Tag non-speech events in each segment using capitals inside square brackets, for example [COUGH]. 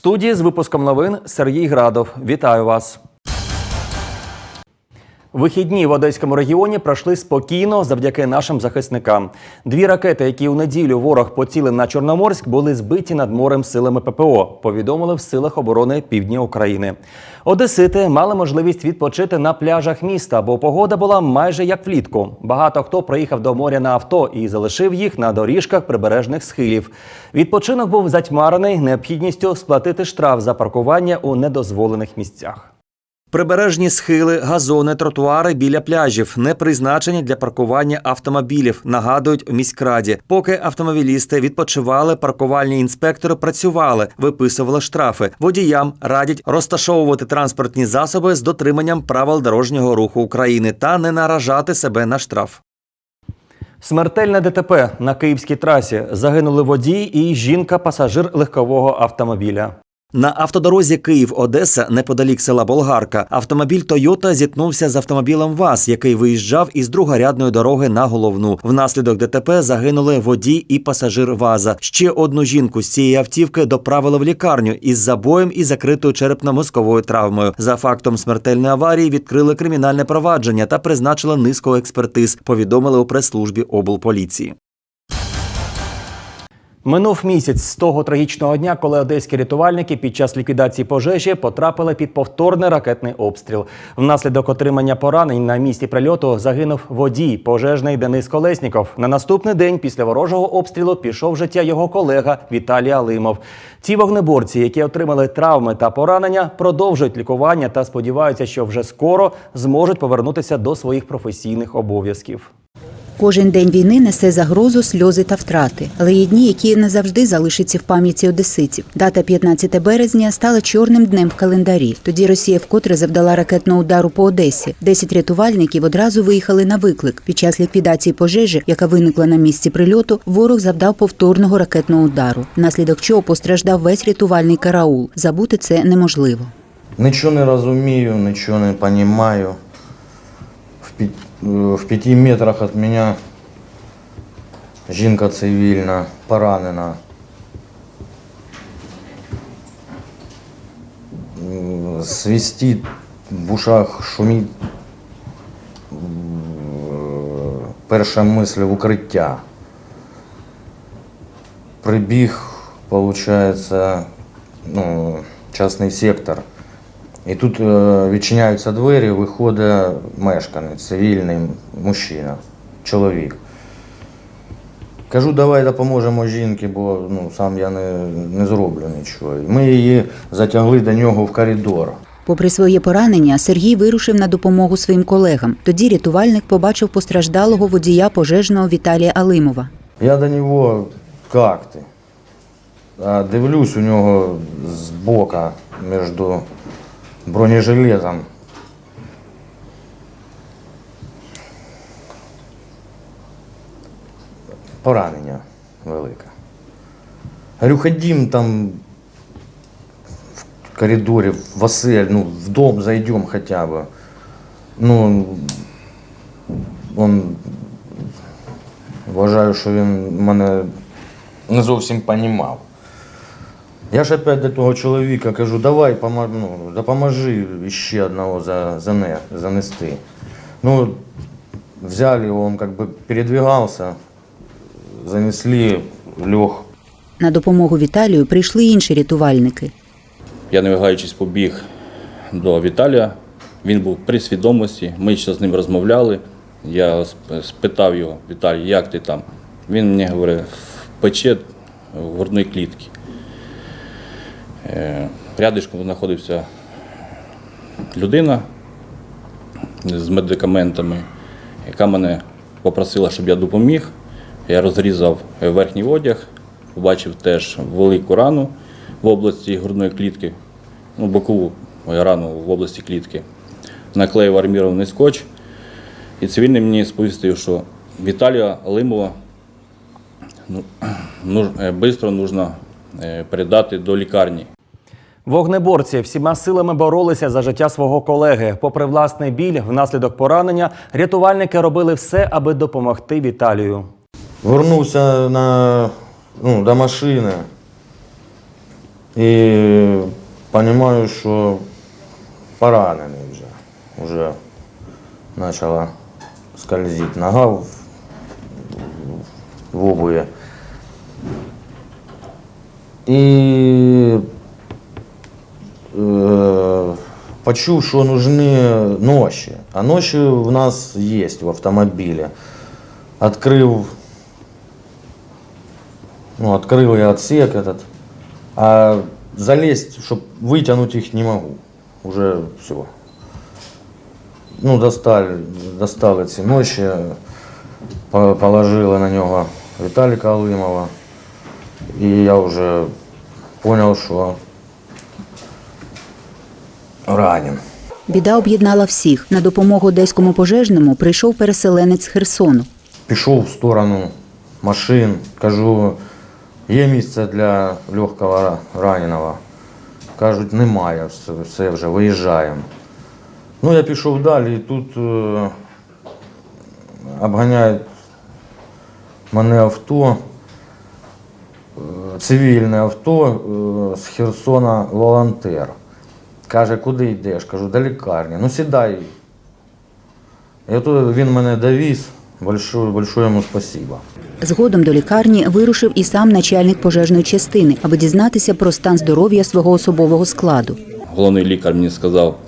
студії з випуском новин Сергій Градов. Вітаю вас. Вихідні в Одеському регіоні пройшли спокійно завдяки нашим захисникам. Дві ракети, які у неділю ворог поцілив на Чорноморськ, були збиті над морем силами ППО. Повідомили в силах оборони Півдня України. Одесити мали можливість відпочити на пляжах міста, бо погода була майже як влітку. Багато хто приїхав до моря на авто і залишив їх на доріжках прибережних схилів. Відпочинок був затьмарений необхідністю сплатити штраф за паркування у недозволених місцях. Прибережні схили, газони, тротуари біля пляжів не призначені для паркування автомобілів, нагадують у міськраді. Поки автомобілісти відпочивали, паркувальні інспектори працювали, виписували штрафи. Водіям радять розташовувати транспортні засоби з дотриманням правил дорожнього руху України та не наражати себе на штраф. Смертельне ДТП на київській трасі загинули водій і жінка-пасажир легкового автомобіля. На автодорозі Київ-Одеса, неподалік села Болгарка, автомобіль Тойота зіткнувся з автомобілем ВАЗ, який виїжджав із другорядної дороги на головну. Внаслідок ДТП загинули водій і пасажир ВАЗа. Ще одну жінку з цієї автівки доправили в лікарню із забоєм і закритою черепно-мозковою травмою. За фактом смертельної аварії відкрили кримінальне провадження та призначили низку експертиз. Повідомили у прес-службі облполіції. Минув місяць з того трагічного дня, коли одеські рятувальники під час ліквідації пожежі потрапили під повторний ракетний обстріл. Внаслідок отримання поранень на місці прильоту загинув водій, пожежний Денис Колесніков. На наступний день після ворожого обстрілу пішов життя його колега Віталій Алимов. Ці вогнеборці, які отримали травми та поранення, продовжують лікування та сподіваються, що вже скоро зможуть повернутися до своїх професійних обов'язків. Кожен день війни несе загрозу, сльози та втрати, але є дні, які не завжди залишаться в пам'яті одеситів. Дата 15 березня стала чорним днем в календарі. Тоді Росія вкотре завдала ракетного удару по Одесі. Десять рятувальників одразу виїхали на виклик. Під час ліквідації пожежі, яка виникла на місці прильоту, ворог завдав повторного ракетного удару, внаслідок чого постраждав весь рятувальний караул. Забути це неможливо. Нічого не розумію, нічого не розумію. В, пі... в п'яти метрах від мене жінка цивільна, поранена. М, Свистить, в ушах шумить. М, Перша мисль в укриття. Прибіг, виходить, ну, частний сектор. І тут е, відчиняються двері, виходить мешканець, цивільний мужчина, чоловік. Кажу, давай допоможемо жінці, бо ну, сам я не, не зроблю нічого. Ми її затягли до нього в коридор. Попри своє поранення, Сергій вирушив на допомогу своїм колегам. Тоді рятувальник побачив постраждалого водія пожежного Віталія Алимова. Я до нього як ти? А дивлюсь у нього з бока між бронежилетом. Поранення велике. Говорю, ходім там в коридорі, в осель, ну, в дом зайдем хотя бы. Ну, он Вважаю, що він мене не зовсім понімав. Я ж опять до того чоловіка кажу, давай ну, допоможи ще одного за, зане- занести. Ну, взяли его, он как бы передвигался, занесли, лег. На допомогу Віталію прийшли інші рятувальники. Я не вагаючись побіг до Віталія. Він був при свідомості. Ми ще з ним розмовляли. Я спитав його, Віталій, як ти там? Він мені говорить, в пече в грудної клітки. Е, Рядишком знаходився людина з медикаментами, яка мене попросила, щоб я допоміг. Я розрізав верхній одяг, побачив теж велику рану в області грудної клітки, ну, бокову рану в області клітки. Наклеїв армірований скотч. І цивільний мені сповістив, що Віталія Лимова ну, [CLEARS THROAT] швидко потрібно передати до лікарні. Вогнеборці всіма силами боролися за життя свого колеги. Попри власний біль, внаслідок поранення, рятувальники робили все, аби допомогти Віталію. Вернувся на, ну, до машини. І розумію, що поранений вже. Вже почала скользити нога в, в обуві. І е, почув, що нужны ноші. А ноші в нас є в автомобілі. Открив, ну, открыл я отсек этот, а залезть, чтобы вытянуть их не могу. Уже все. Ну, достали, достали ці ноші, по- положили на нього Віталіка Алимова. І я вже понял, що ранен. Біда об'єднала всіх. На допомогу одеському пожежному прийшов переселенець з Херсону. Пішов в сторону машин, кажу, є місце для легкого раненого. Кажуть, немає, все, все вже виїжджаємо. Ну, я пішов далі, і тут е, обганяють мене авто, е, цивільне авто е, з Херсона волонтер. Каже, куди йдеш? Кажу, до лікарні. Ну сідай. І от він мене довіз. Большое, большое йому спасибо. Згодом до лікарні вирушив і сам начальник пожежної частини, аби дізнатися про стан здоров'я свого особового складу. Головний лікар мені сказав,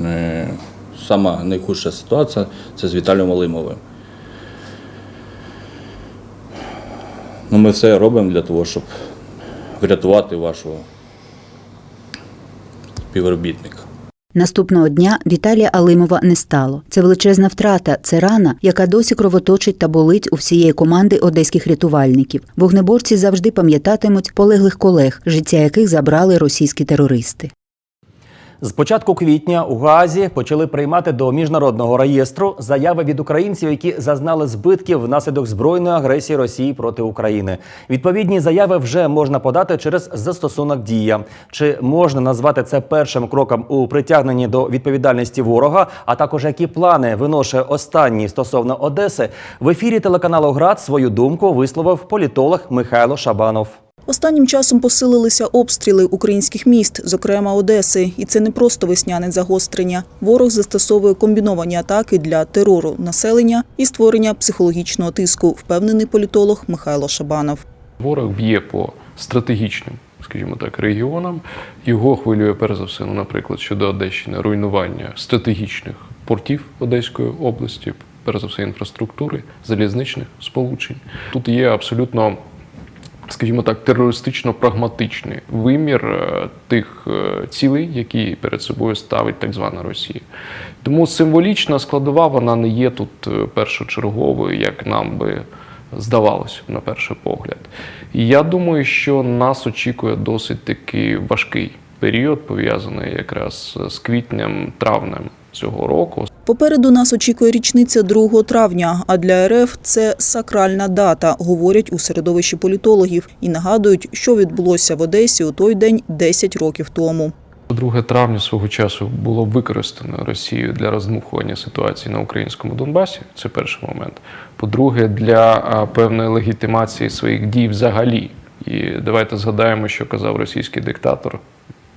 е, сама найхудша ситуація це з Віталієм Олимовим. Ну, ми все робимо для того, щоб врятувати вашого співробітника. Наступного дня Віталія Алимова не стало. Це величезна втрата, це рана, яка досі кровоточить та болить у всієї команди одеських рятувальників. Вогнеборці завжди пам'ятатимуть полеглих колег, життя яких забрали російські терористи. З початку квітня у Гаазі почали приймати до міжнародного реєстру заяви від українців, які зазнали збитків внаслідок збройної агресії Росії проти України. Відповідні заяви вже можна подати через застосунок Дія. Чи можна назвати це першим кроком у притягненні до відповідальності ворога? А також які плани виношує останній стосовно Одеси? В ефірі телеканалу ГРАД свою думку висловив політолог Михайло Шабанов. Останнім часом посилилися обстріли українських міст, зокрема Одеси, і це не просто весняне загострення. Ворог застосовує комбіновані атаки для терору населення і створення психологічного тиску, впевнений політолог Михайло Шабанов. Ворог б'є по стратегічним, скажімо так, регіонам. Його хвилює перш за все, ну, наприклад, щодо Одещини, руйнування стратегічних портів Одеської області, перш за все, інфраструктури, залізничних сполучень. Тут є абсолютно. Скажімо так, терористично-прагматичний вимір е, тих е, цілей, які перед собою ставить так звана Росія. Тому символічна складова вона не є тут е, першочерговою, як нам би здавалося на перший погляд. І я думаю, що нас очікує досить таки важкий період, пов'язаний якраз з квітнем, травнем цього року. Попереду нас очікує річниця 2 травня, а для РФ це сакральна дата, говорять у середовищі політологів і нагадують, що відбулося в Одесі у той день 10 років тому. 2 травня свого часу було використано Росією для роздмухування ситуації на українському Донбасі. Це перший момент. По-друге, для певної легітимації своїх дій взагалі. І давайте згадаємо, що казав російський диктатор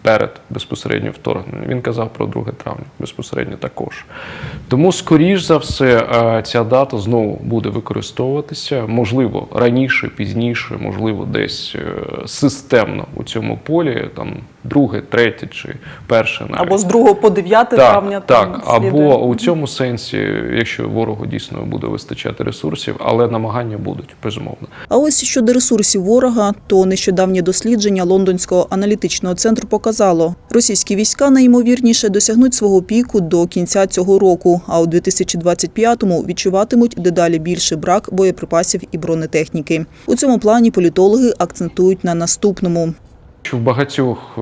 перед безпосередньо вторгненням. Він казав про 2 травня безпосередньо також. Тому, скоріш за все, ця дата знову буде використовуватися, можливо, раніше, пізніше, можливо, десь е, системно у цьому полі, там друге, третє чи перше навіть. Або з 2 по 9 травня. Так, там так. слідує. або у цьому сенсі, якщо ворогу дійсно буде вистачати ресурсів, але намагання будуть, безумовно. А ось щодо ресурсів ворога, то нещодавнє дослідження лондонського аналітичного центру показало, російські війська найімовірніше досягнуть свого піку до кінця цього року, а у 2025-му відчуватимуть дедалі більший брак боєприпасів і бронетехніки. У цьому плані політологи акцентують на наступному. В багатьох е,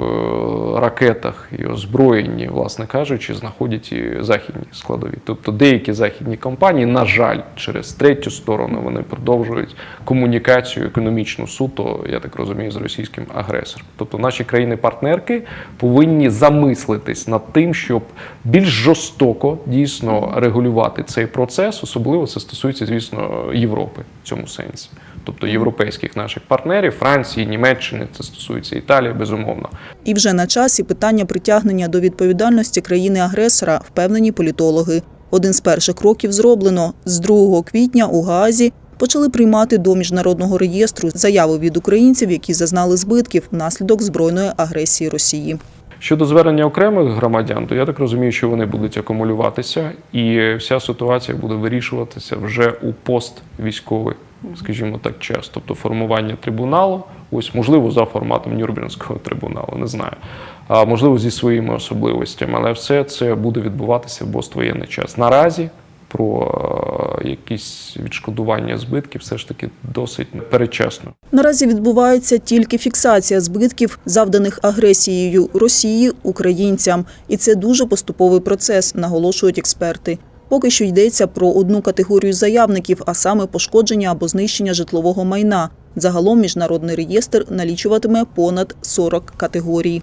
ракетах і озброєнні, власне кажучи, знаходять і західні складові. Тобто деякі західні компанії, на жаль, через третю сторону вони продовжують комунікацію економічну суто, я так розумію, з російським агресором. Тобто наші країни-партнерки повинні замислитись над тим, щоб більш жорстоко дійсно регулювати цей процес, особливо це стосується, звісно, Європи в цьому сенсі. Тобто європейських наших партнерів, Франції, Німеччини, це стосується Італії, безумовно. І вже на часі питання притягнення до відповідальності країни-агресора, впевнені політологи. Один з перших кроків зроблено. З 2 квітня у Гаазі почали приймати до міжнародного реєстру заяви від українців, які зазнали збитків внаслідок збройної агресії Росії. Щодо звернення окремих громадян, то я так розумію, що вони будуть акумулюватися, і вся ситуація буде вирішуватися вже у поствійськовий, скажімо так, час, тобто формування трибуналу, ось можливо за форматом Нюрнберзького трибуналу, не знаю. А можливо зі своїми особливостями, але все це буде відбуватися в поствоєнний час. Наразі про е, якісь відшкодування збитків все ж таки досить передчасно. Наразі відбувається тільки фіксація збитків, завданих агресією Росії українцям, і це дуже поступовий процес, наголошують експерти. Поки що йдеться про одну категорію заявників, а саме пошкодження або знищення житлового майна. Загалом міжнародний реєстр налічуватиме понад 40 категорій.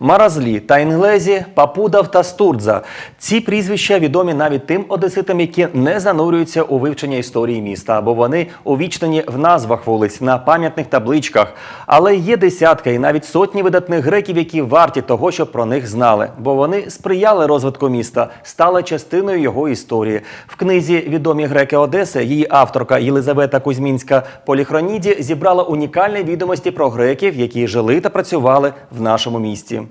Маразлі та Інглезі, Папудав та Стурдза. Ці прізвища відомі навіть тим одеситам, які не занурюються у вивчення історії міста, бо вони увічнені в назвах вулиць на пам'ятних табличках. Але є десятки і навіть сотні видатних греків, які варті того, щоб про них знали, бо вони сприяли розвитку міста, стали частиною його історії. В книзі Відомі греки Одеси її авторка Єлизавета Кузьмінська Поліхроніді зібрала унікальні відомості про греків, які жили та працювали в нашому місті.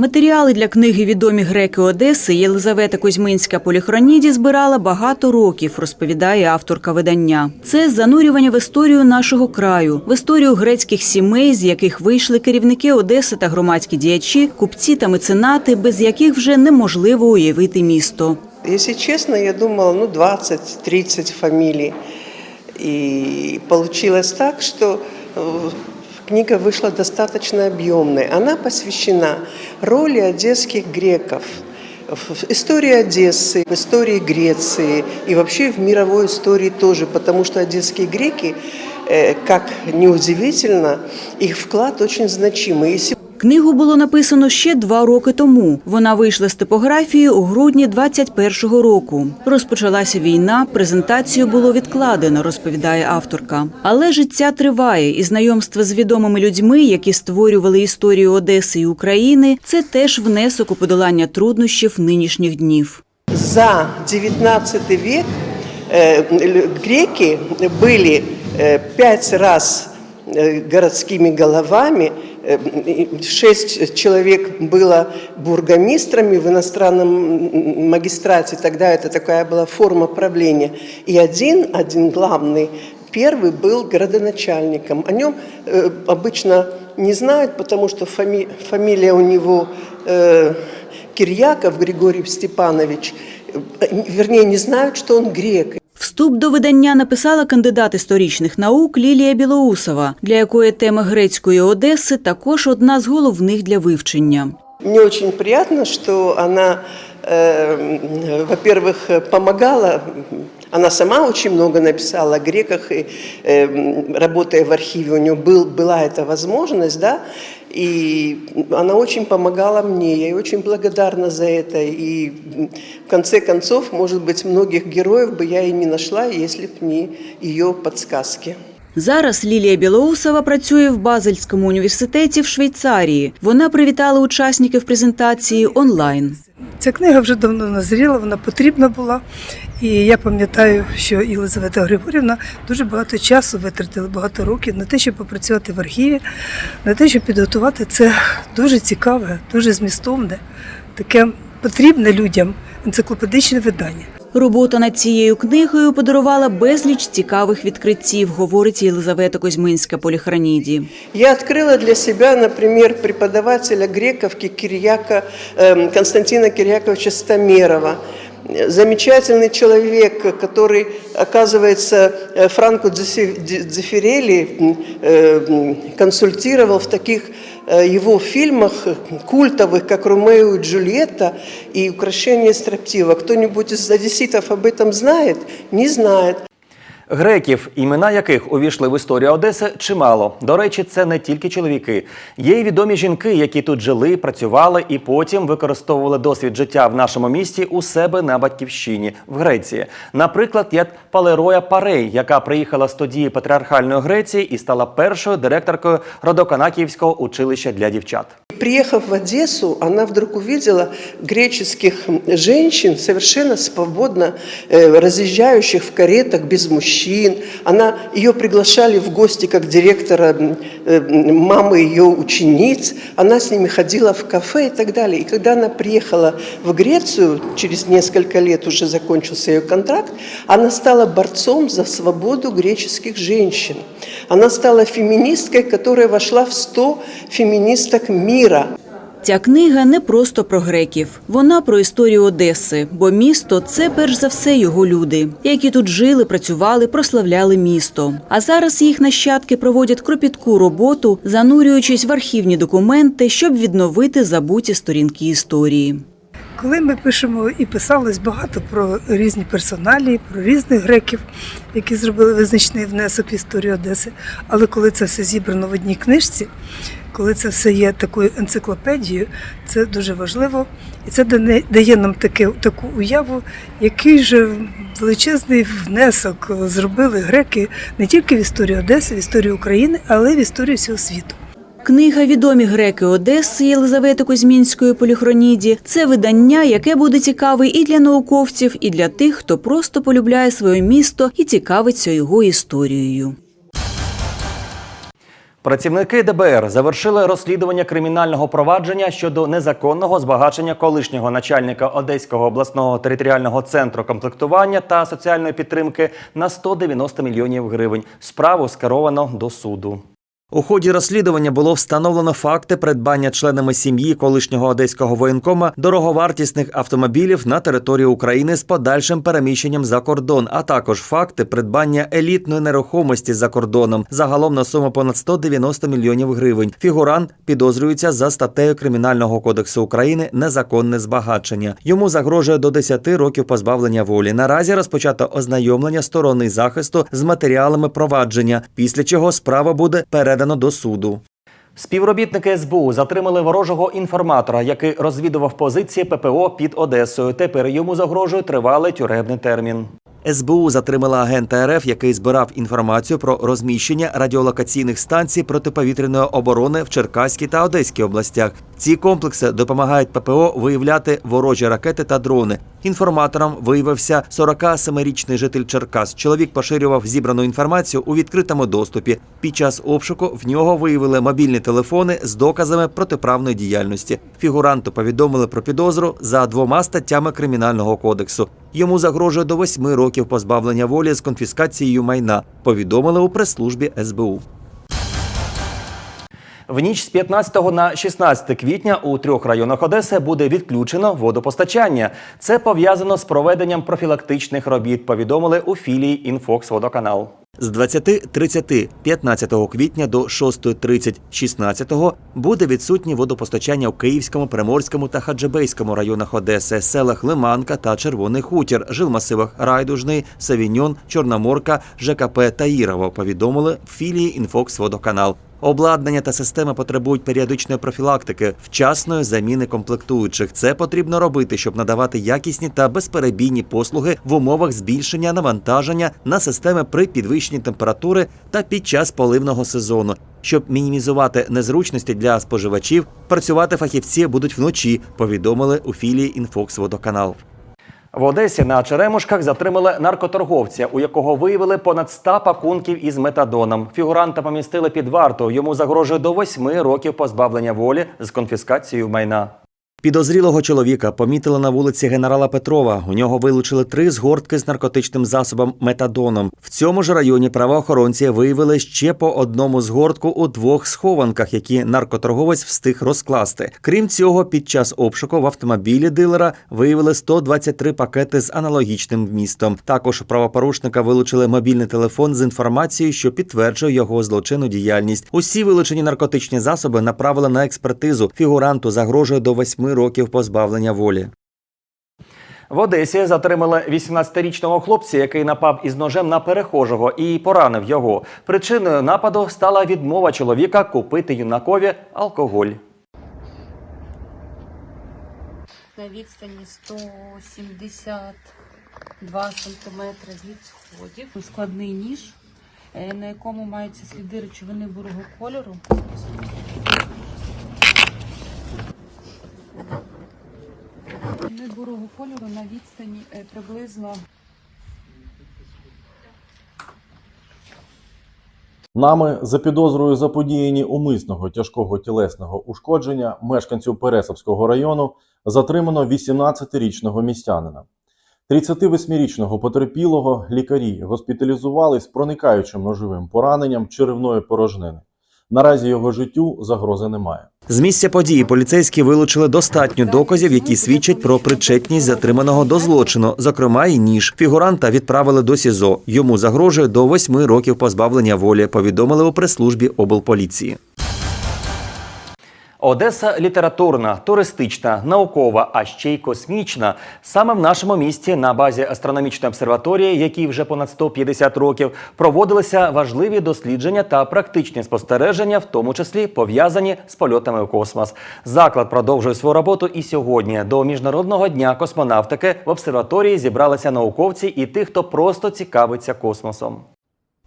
Матеріали для книги Відомі греки Одеси Єлизавета Кузьминська Поліхроніді збирала багато років, розповідає авторка видання. Це занурювання в історію нашого краю, в історію грецьких сімей, з яких вийшли керівники Одеси та громадські діячі, купці та меценати, без яких вже неможливо уявити місто. Если честно, я думала, ну, 20-30 фамилий. И получилось так, что э, книга вышла достаточно объемной. Она посвящена роли одесских греков в истории Одессы, в истории Греции и вообще в мировой истории тоже, потому что одесские греки, э, как неудивительно, их вклад очень значимый. Если Книгу було написано ще два роки тому. Вона вийшла з типографії у грудні 21-го року. Розпочалася війна, презентацію було відкладено, розповідає авторка. Але життя триває, і знайомство з відомими людьми, які створювали історію Одеси і України, це теж внесок у подолання труднощів нинішніх днів. за 19 век э, л- греки были э, пять раз э, городскими головами, э, и шесть человек было бургомистрами в иностранном магистрате, тогда это такая была форма правления, и один, один главный, первый был градоначальником. О нем э, обычно не знают, потому что фами- фамилия у него э, Кирьяков Григорий Степанович, э, вернее, не знают, что он грек. Вступ до видання написала кандидат історичних наук Лілія Білоусова, для якої тема грецької Одеси також одна з головних для вивчення. Мне очень приятно, что она, э, во-первых, помогала. Она сама очень много написала о греках, и, э, работая в архиве, у нее был, была эта возможность, да, и она очень помогала мне, я ей очень благодарна за это. И в конце концов, может быть, многих героев бы я и не нашла, если бы не ее подсказки. Зараз Лілія Білоусова працює в Базельському університеті в Швейцарії. Вона привітала учасників презентації онлайн. Ця книга вже давно назріла, вона потрібна була. І я пам'ятаю, що Єлизавета Григорівна дуже багато часу витратила, багато років на те, щоб попрацювати в архіві, на те, щоб підготувати це дуже цікаве, дуже змістовне, таке потрібне людям енциклопедичне видання. Робота над цією книгою подарувала безліч цікавих відкриттів, говорить Єлизавета Козьминська Поліхраніді. Я открыла для себя, например, преподавателя грековки Кирьяка, эм, Константина Кирьяковича Стамерова. Замечательный человек, который, оказывается, э, Франко Дзефи- Ди- Дзефирелли м, э, м, консультировал в таких э, его фильмах э, культовых, как «Ромео и Джульетта» и «Украшение строптива». Кто-нибудь из одесситов об этом знает? Не знает. Греків, імена яких увійшли в історію Одеси, чимало. До речі, це не тільки чоловіки. Є й відомі жінки, які тут жили, працювали і потім використовували досвід життя в нашому місті у себе на батьківщині в Греції. Наприклад, є Палероя Парей, яка приїхала з тоді патріархальної Греції і стала першою директоркою Родоканакіївського училища для дівчат. Приехав в Одессу, она вдруг увидела греческих женщин, совершенно свободно э, разъезжающих в каретах без мужчин. Она, ее приглашали в гости как директора э, мамы ее учениц. Она с ними ходила в кафе и так далее. И когда она приехала в Грецию, через несколько лет уже закончился ее контракт, она стала борцом за свободу греческих женщин. Она стала феминисткой, которая вошла в 100 феминисток мира. Ця книга не просто про греків, вона про історію Одеси, бо місто це перш за все його люди, які тут жили, працювали, прославляли місто. А зараз їх нащадки проводять кропітку роботу, занурюючись в архівні документи, щоб відновити забуті сторінки історії. Коли ми пишемо і писалось багато про різні персоналії, про різних греків, які зробили визначний внесок в історію Одеси. Але коли це все зібрано в одній книжці, коли це все є такою енциклопедією, це дуже важливо. І це дає нам таке, таку уяву, який же величезний внесок зробили греки не тільки в історію Одеси, в історію України, але й в історію всього світу. Книга Відомі греки Одеси Єлизавети Кузьмінської поліхроніді це видання, яке буде цікаве і для науковців, і для тих, хто просто полюбляє своє місто і цікавиться його історією. Працівники ДБР завершили розслідування кримінального провадження щодо незаконного збагачення колишнього начальника Одеського обласного територіального центру комплектування та соціальної підтримки на 190 мільйонів гривень. Справу скеровано до суду. У ході розслідування було встановлено факти придбання членами сім'ї колишнього одеського воєнкома дороговартісних автомобілів на території України з подальшим переміщенням за кордон, а також факти придбання елітної нерухомості за кордоном загалом на суму понад 190 мільйонів гривень. Фігурант підозрюється за статтею Кримінального кодексу України незаконне збагачення. Йому загрожує до 10 років позбавлення волі. Наразі розпочато ознайомлення сторони захисту з матеріалами провадження, після чого справа буде передана до суду. Співробітники СБУ затримали ворожого інформатора, який розвідував позиції ППО під Одесою. Тепер йому загрожує тривалий тюремний термін. СБУ затримала агента РФ, який збирав інформацію про розміщення радіолокаційних станцій протиповітряної оборони в Черкаській та Одеській областях. Ці комплекси допомагають ППО виявляти ворожі ракети та дрони. Інформатором виявився 47-річний житель Черкас. Чоловік поширював зібрану інформацію у відкритому доступі. Під час обшуку в нього виявили мобільні телефони з доказами протиправної діяльності. Фігуранту повідомили про підозру за двома статтями кримінального кодексу. Йому загрожує до восьми років позбавлення волі з конфіскацією майна. Повідомили у прес-службі СБУ. В ніч з 15 на 16 квітня у трьох районах Одеси буде відключено водопостачання. Це пов'язано з проведенням профілактичних робіт. Повідомили у філії Інфокс Водоканал. З 20.30 15 квітня до 6.30 16 буде відсутнє водопостачання у Київському, Приморському та Хаджибейському районах Одеси, селах Лиманка та Червоний Хутір, жилмасивах Райдужний, Савіньон, Чорноморка, ЖКП та. Повідомили в філії Інфокс Водоканал. Обладнання та системи потребують періодичної профілактики, вчасної заміни комплектуючих. Це потрібно робити, щоб надавати якісні та безперебійні послуги в умовах збільшення навантаження на системи при підвищенні температури та під час поливного сезону. Щоб мінімізувати незручності для споживачів, працювати фахівці будуть вночі. Повідомили у філії Інфокс Водоканал. В Одесі на Черемушках затримали наркоторговця, у якого виявили понад 100 пакунків із метадоном. Фігуранта помістили під варту. Йому загрожує до 8 років позбавлення волі з конфіскацією майна. Підозрілого чоловіка помітили на вулиці генерала Петрова. У нього вилучили три згортки з наркотичним засобом метадоном. В цьому ж районі правоохоронці виявили ще по одному згортку у двох схованках, які наркоторговець встиг розкласти. Крім цього, під час обшуку в автомобілі дилера виявили 123 пакети з аналогічним вмістом. Також правопорушника вилучили мобільний телефон з інформацією, що підтверджує його злочинну діяльність. Усі вилучені наркотичні засоби направили на експертизу. Фігуранту загрожує до 8 років позбавлення волі. В Одесі затримали 18-річного хлопця, який напав із ножем на перехожого і поранив його. Причиною нападу стала відмова чоловіка купити юнакові алкоголь. на відстані 172 сантиметри від сходів. Складний ніж, е, на якому маються сліди речовини бурого кольору. Сліди бурого кольору на відстані е, приблизно Нами за підозрою заподіянні умисного тяжкого тілесного ушкодження мешканцю Пересовського району затримано 18-річного містянина. 38-річного потерпілого лікарі госпіталізували з проникаючим ножовим пораненням черевної порожнини. Наразі його життю загрози немає. З місця події поліцейські вилучили достатньо доказів, які свідчать про причетність затриманого до злочину, зокрема і ніж. Фігуранта відправили до СІЗО. Йому загрожує до восьми років позбавлення волі. Повідомили у прес-службі облполіції. Одеса літературна, туристична, наукова, а ще й космічна. Саме в нашому місті на базі астрономічної обсерваторії, якій вже понад 150 років, проводилися важливі дослідження та практичні спостереження, в тому числі пов'язані з польотами у космос. Заклад продовжує свою роботу і сьогодні. До міжнародного дня космонавтики в обсерваторії зібралися науковці і тих, хто просто цікавиться космосом.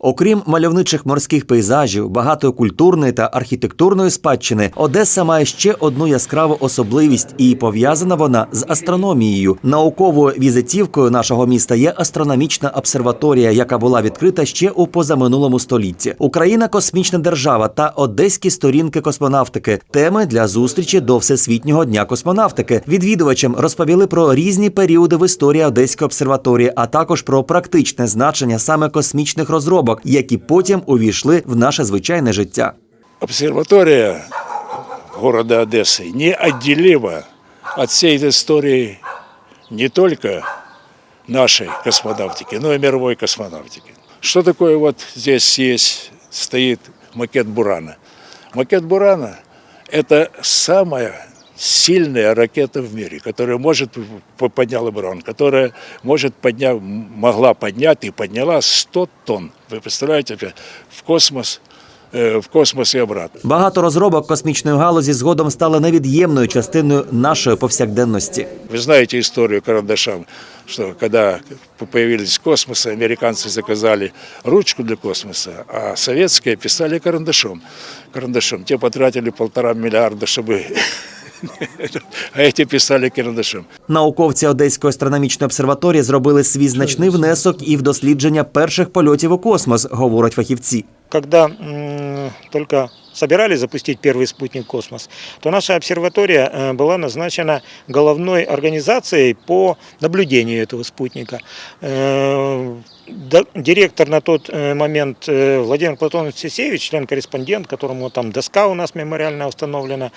Окрім мальовничих морських пейзажів, багатої культурної та архітектурної спадщини, Одеса має ще одну яскраву особливість, і пов'язана вона з астрономією. Науковою візитівкою нашого міста є астрономічна обсерваторія, яка була відкрита ще у позаминулому столітті. Україна космічна держава та одеські сторінки космонавтики. Теми для зустрічі до всесвітнього дня космонавтики. Відвідувачам розповіли про різні періоди в історії Одеської обсерваторії, а також про практичне значення саме космічних розробок, які потім увійшли в наше звичайне життя. Обсерватория города Одессы неотделима от всей этой истории не только нашей космонавтики, но и мировой космонавтики. Что такое вот здесь есть, стоит макет Бурана? Макет Бурана – это самая сильная ракета в мире, которая может, подняла Буран, которая может поднять, могла поднять и подняла 100 тонн. Вы представляете, в космос, э, в космос и обратно. Багато розробок космічної галузі згодом стали невід'ємною частиною нашої повсякденності. Вы знаете историю карандашам, что когда появились космосы, американцы заказали ручку для космоса, а советские писали карандашом. Карандашом. Те потратили полтора миллиарда, чтобы... [LAUGHS] А эти писали карандашом. Науковці Одеської астрономічної обсерваторії зробили свій значний внесок і в дослідження перших польотів у космос, говорять фахівці. когда м, только собирались запустить первый спутник в космос, то наша обсерватория э, была назначена головной организацией по наблюдению этого спутника. Э, да- Директор на тот э, момент э, Владимир Платонович Сесевич, член-корреспондент, которому там доска у нас мемориально установлена,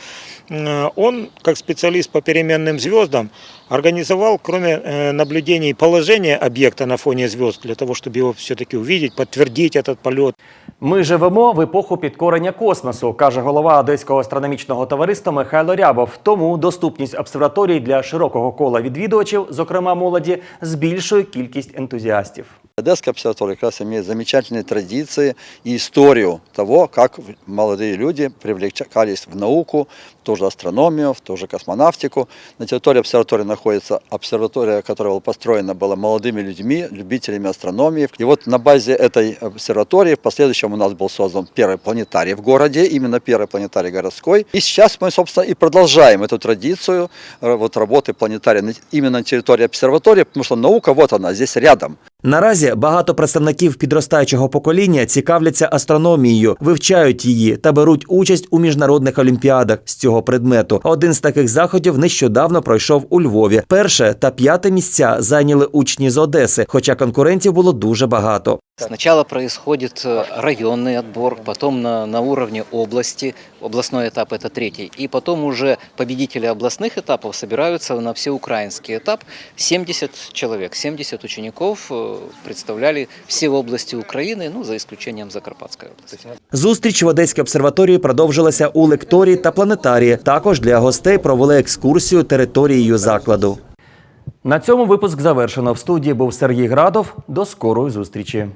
э, он, как специалист по переменным звездам, организовал, кроме э, наблюдений положения объекта на фоне звезд, для того, чтобы его все-таки увидеть, подтвердить этот полет, Ми живемо в епоху підкорення космосу, каже голова Одеського астрономічного товариства Михайло Рябов. Тому доступність обсерваторії для широкого кола відвідувачів, зокрема молоді, збільшує кількість ентузіастів. Одесская обсерватория как раз имеет замечательные традиции и историю того, как молодые люди привлекались в науку, в ту же астрономию, в ту же космонавтику. На территории обсерватории находится обсерватория, которая была построена была молодыми людьми, любителями астрономии. И вот на базе этой обсерватории в последующем у нас был создан первый планетарий в городе, именно первый планетарий городской. И сейчас мы, собственно, и продолжаем эту традицию э, вот, работы планетария на- именно на территории обсерватории, потому что наука, вот она, здесь рядом. Наразі багато представників підростаючого покоління цікавляться астрономією, вивчають її та беруть участь у міжнародних олімпіадах з цього предмету. Один з таких заходів нещодавно пройшов у Львові. Перше та п'яте місця зайняли учні з Одеси, хоча конкурентів було дуже багато. Сначала происходит э, районный отбор, потом на, на уровне области, областной этап это третий, и потом уже победители областных этапов собираются на всеукраинский этап. 70 человек, 70 учеников э, представляли все области Украины, ну, за исключением Закарпатской области. Зустріч в Одеській обсерваторії продовжилася у лекторії та планетарії. Також для гостей провели екскурсію територією закладу. На цьому випуск завершено. В студії був Сергій Градов. До скорої зустрічі.